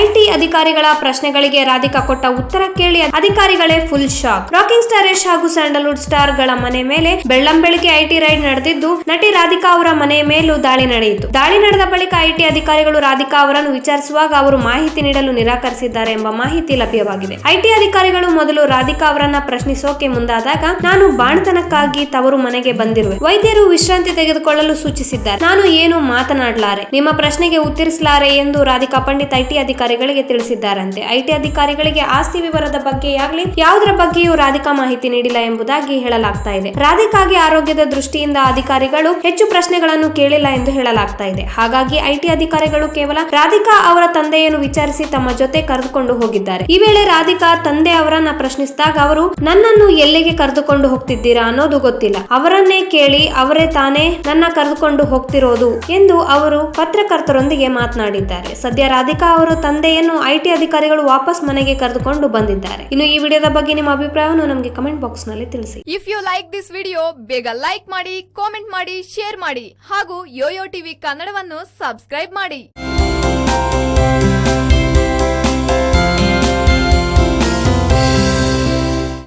IT ಅಧಿಕಾರಿಗಳ ಪ್ರಶ್ನೆಗಳಿಗೆ ರಾಧಿಕಾ ಕೊಟ್ಟ ಉತ್ತರ ಕೇಳಿ ಅಧಿಕಾರಿಗಳೇ full shock. Rocking star Yash ಹಾಗೂ ಸ್ಯಾಂಡಲ್ವುಡ್ ಸ್ಟಾರ್ಗಳ ಮನೆ ಮೇಲೆ ಬೆಳ್ಳಂಬೆಳಿಗ್ಗೆ ಐಟಿ ರೈಡ್ ನಡೆದಿದ್ದು, ನಟಿ ರಾಧಿಕಾ ಅವರ ಮನೆ ಮೇಲೂ ದಾಳಿ ನಡೆಯಿತು. ದಾಳಿ ನಡೆದ ಬಳಿಕ ಐಟಿ ಅಧಿಕಾರಿಗಳು ರಾಧಿಕಾ ಅವರನ್ನು ವಿಚಾರಿಸುವಾಗ ಅವರು ಮಾಹಿತಿ ನೀಡಲು ನಿರಾಕರಿಸಿದ್ದಾರೆ ಎಂಬ ಮಾಹಿತಿ ಲಭ್ಯವಾಗಿದೆ. ಐಟಿ ಅಧಿಕಾರಿಗಳು ಮೊದಲು ರಾಧಿಕಾ ಅವರನ್ನ ಪ್ರಶ್ನಿಸೋಕೆ ಮುಂದಾದಾಗ, ನಾನು ಬಾಣತನಕ್ಕಾಗಿ ತವರು ಮನೆಗೆ ಬಂದಿರುವೆ. ವೈದ್ಯರು ವಿಶ್ರಾಂತಿ ತೆಗೆದುಕೊಳ್ಳಲು ಸೂಚಿಸಿದ್ದಾರೆ. ನಾನು ಏನು ಮಾತನಾಡಲಾರೆ? ನಿಮ್ಮ ಪ್ರಶ್ನೆಗೆ ಉತ್ತರಿಸಲಾರೆ ಎಂದು ರಾಧಿಕಾ ಪಂಡಿತ್ ಐಟಿ ಅಧಿಕಾರಿಗಳಿಗೆ ತಿಳಿಸಿದ್ದಾರಂತೆ. ಐಟಿ ಅಧಿಕಾರಿಗಳಿಗೆ ಆಸ್ತಿ ವಿವರದ ಬಗ್ಗೆ ಆಗ್ಲಿ ಯಾವುದರ ಬಗ್ಗೆಯೂ ರಾಧಿಕಾ ಮಾಹಿತಿ ನೀಡಿಲ್ಲ ಎಂಬುದಾಗಿ ಹೇಳಲಾಗ್ತಾ ಇದೆ. ರಾಧಿಕಾಗೆ ಆರೋಗ್ಯದ ದೃಷ್ಟಿಯಿಂದ ಅಧಿಕಾರಿಗಳು ಹೆಚ್ಚು ಪ್ರಶ್ನೆಗಳನ್ನು ಕೇಳಿಲ್ಲ ಎಂದು ಹೇಳಲಾಗ್ತಾ ಇದೆ. ಹಾಗಾಗಿ ಐಟಿ ಅಧಿಕಾರಿಗಳು ಕೇವಲ ರಾಧಿಕಾ ಅವರ ತಂದೆಯನ್ನು ವಿಚಾರಿಸಿ ತಮ್ಮ ಜೊತೆ ಕರೆದುಕೊಂಡು ಹೋಗಿದ್ದಾರೆ. ಈ ವೇಳೆ ರಾಧಿಕಾ ತಂದೆ ಅವರನ್ನ ಪ್ರಶ್ನಿಸಿದಾಗ ಅವರು, ನನ್ನನ್ನು ಎಲ್ಲಿಗೆ ಕರೆದುಕೊಂಡು ಹೋಗ್ತಿದ್ದೀರಾ ಅನ್ನೋದು ಗೊತ್ತಿಲ್ಲ. ಅವರನ್ನೇ ಕೇಳಿ ಅವರೇ ತಾನೇ ನನ್ನ ಕರೆದುಕೊಂಡು ಹೋಗ್ತಿರೋದು ಎಂದು ಅವರು ಪತ್ರಕರ್ತರೊಂದಿಗೆ ಮಾತನಾಡಿದ್ದಾರೆ. ಸದ್ಯ ರಾಧಿಕಾ ಅವರು ತಂದೆಯನ್ನು ಐಟಿ ಅಧಿಕಾರಿಗಳು ವಾಪಸ್ ಮನೆಗೆ ಕರೆದುಕೊಂಡು ಬಂದಿದ್ದಾರೆ. ಇನ್ನು ಈ ವಿಡಿಯೋದ ಬಗ್ಗೆ ನಿಮ್ಮ ಅಭಿಪ್ರಾಯವನ್ನು ನಮಗೆ ಕಮೆಂಟ್ ಬಾಕ್ಸ್ನಲ್ಲಿ ತಿಳಿಸಿ. If you like this video ಬೇಗ ಲೈಕ್ ಮಾಡಿ ಕಾಮೆಂಟ್ ಮಾಡಿ ಶೇರ್ ಮಾಡಿ ಹಾಗೂ ಯೋಯೋ ಟಿವಿ ಕನ್ನಡವನ್ನು ಸಬ್ಸ್ಕ್ರೈಬ್ ಮಾಡಿ.